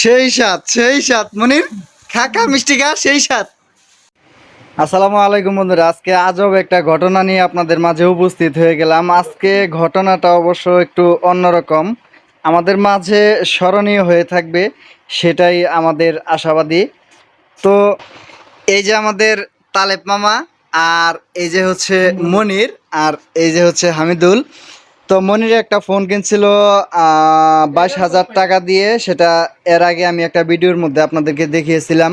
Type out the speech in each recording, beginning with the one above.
সেই সাত সেই সাত মনির খাকা মিষ্টি খা, সেই সাত আসসালামু আলাইকুম বন্ধুরা, আজকে আজব একটা ঘটনা নিয়ে আপনাদের মাঝে উপস্থিত হয়ে গেলাম। আজকে ঘটনাটা অবশ্য একটু অন্যরকম। আমাদের মাঝে স্মরণীয় হয়ে থাকবে, সেটাই আমাদের আশাবাদী। তো এই যে আমাদের তালেব মামা আর এই যে হচ্ছে মনির আর এই যে হচ্ছে হামিদুল তো মনির একটা ফোন কিনছিল বাইশ হাজার টাকা দিয়ে। সেটা এর আগে আমি একটা ভিডিওর মধ্যে আপনাদেরকে দেখিয়েছিলাম।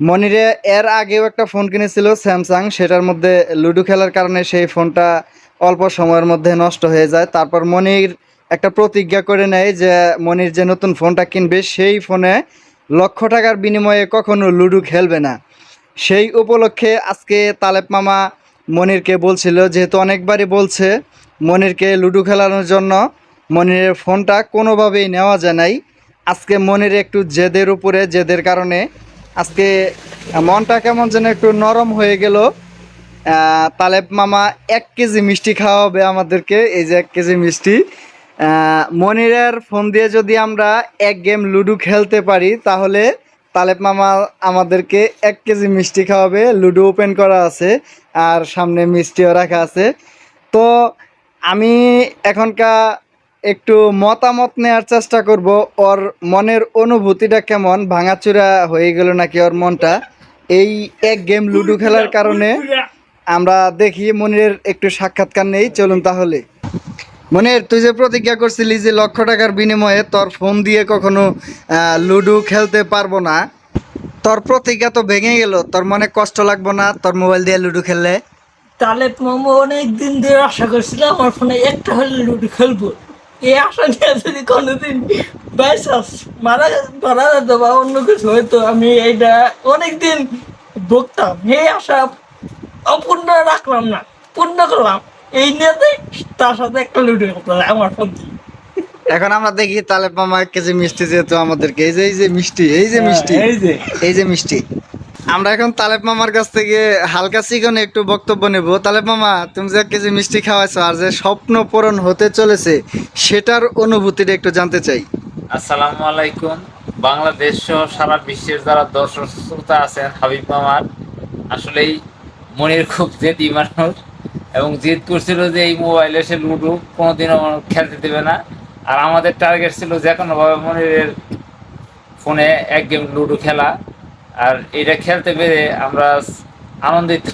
মনিরে এর আগেও একটা ফোন কিনেছিল স্যামসাং। সেটার মধ্যে লুডো খেলার কারণে সেই ফোনটা অল্প সময়ের মধ্যে নষ্ট হয়ে যায়। তারপর মনির একটা প্রতিজ্ঞা করে নেয় যে মনির যে নতুন ফোনটা কিনবে, সেই ফোনে লক্ষ টাকার বিনিময়ে কখনো লুডো খেলবে না। সেই উপলক্ষে আজকে তালেব মামা মনিরকে বলছিল, যেহেতু অনেকবারই বলছে মনিরকে লুডো খেলানোর জন্য, মনিরের ফোনটা কোনোভাবেই নেওয়া যায় নাই। আজকে মনির একটু জেদের উপরে, জেদের কারণে আজকে মনটা কেমন যেন একটু নরম হয়ে গেল। তালেব মামা এক কেজি মিষ্টি খাওয়াবে আমাদেরকে, এই যে এক কেজি মিষ্টি। মনিরের ফোন দিয়ে যদি আমরা এক গেম লুডো খেলতে পারি, তাহলে তালেব মামা আমাদেরকে এক কেজি মিষ্টি খাওয়াবে, লুডো ওপেন করা আছে আর সামনে মিষ্টিও রাখা আছে। তো আমি এখনকার একটু মতামত নেওয়ার চেষ্টা করব, ওর মনের অনুভূতিটা কেমন? ভাঙাচুরা হয়ে গেল নাকি ওর মনটা? এই এক গেম লুডো খেলার কারণে আমরা দেখি মনিরের একটু সাক্ষাৎকার নেই, চলুন তাহলে। মনির, তুই যে প্রতিজ্ঞা করছিলি যে লক্ষ টাকার বিনিময়ে তোর ফোন দিয়ে কখনো লুডো খেলতে পারব না, তোর প্রতিজ্ঞা তো ভেঙে গেল। তোর মনে কষ্ট লাগবো না তোর মোবাইল দিয়ে লুডো খেললে? তাহলে মামা অনেক দিন ধরে আশা করছিলাম আমার ফোনে একটা হলে লুডো খেলব। এই আশা নিয়ে যদি কোনোদিন বাইসাস মারা মারা যেত বা অন্য কিছু হয়তো আমি এইটা অনেকদিন ভুগতাম। এই আশা অপূর্ণ রাখলাম না, পূর্ণ করলাম। এই নিয়েতে তার সাথে একটা লুডো খেলতে আমার ফোন এখন আমরা দেখি তালে মামা এক কেজি মিষ্টি যেহেতু আমাদেরকে এই যে এই যে মিষ্টি এই যে মিষ্টি এই যে। এই যে মিষ্টি। আমরা এখন তালেব মামার কাছ থেকে হালকা চিকনে একটু বক্তব্য নেব। তালেব মামা তুমি যে এক কেজি মিষ্টি খাওয়াইছো আর যে স্বপ্ন পূরণ হতে চলেছে সেটার অনুভূতিটা একটু জানতে চাই। আসসালামু আলাইকুম। বাংলাদেশ সহ সারা বিশ্বের যারা দর্শক শ্রোতা আছেন হাবিব মামার আসলেই মনির খুব জেদি মানুষ। এবং জেদ করছিল যে এই মোবাইলে সে লুডো কোনোদিনও খেলতে দেবে না। আর আমাদের টার্গেট ছিল যে কোনোভাবে মনিরের ফোনে এক গেম লুডো খেলা। আর এটা খেলতে পেরে আমরা আনন্দিত,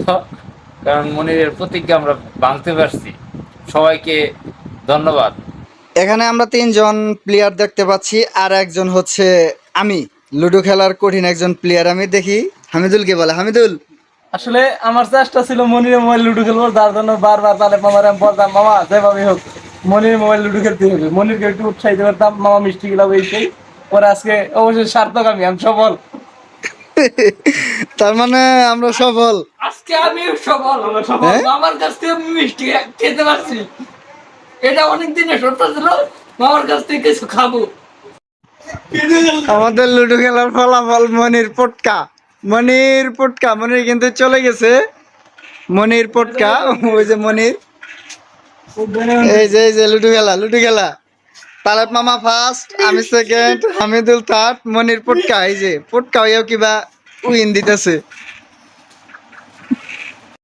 কারণ মনিরের প্রতিজ্ঞা আমরা ভাঙতে পারছি। সবাইকে ধন্যবাদ। এখানে আমরা তিনজন প্লেয়ার দেখতে পাচ্ছি, আর একজন হচ্ছে আমি। লুডো খেলার কঠিন একজন প্লেয়ার আমি দেখি। হামিদুলকে বলে। হামিদুল! আসলে আমার চেষ্টা ছিল মনির মোবাইল লুডো খেলব যার জন্য বারবার তাহলে মামার আমি বলতাম মামা যেভাবে হোক মনির মোবাইল লুডো খেলতে হবে। মনিরকে একটু উৎসাহিত করতাম মামা মিষ্টি গিলাবো এই সেই পরে আজকে অবশ্যই সার্থক আমি আমি সফল। তার মানে আমরা সফল। আজকে আমি সফল হ্যাঁ? মামার কাছ থেকে মিষ্টি খেতে পারছি। এটা অনেক দিনের সত্য ছিল মামার কাছ থেকে কিছু খাব। আমাদের লুডো খেলার ফলাফল মনির পটকা। মনির পটকা, মনির কিন্তু চলে গেছে। মনির পটকা, ওই যে মনির। এই যে এই যে, লুডু খেলা লুডু খেলা। তালেব মামা ফার্স্ট আমি সেকেন্ড হামিদুল থার্ড মনির পটকা, এই যে, পটকা হইয়াও কিবা উইন দিতেছে।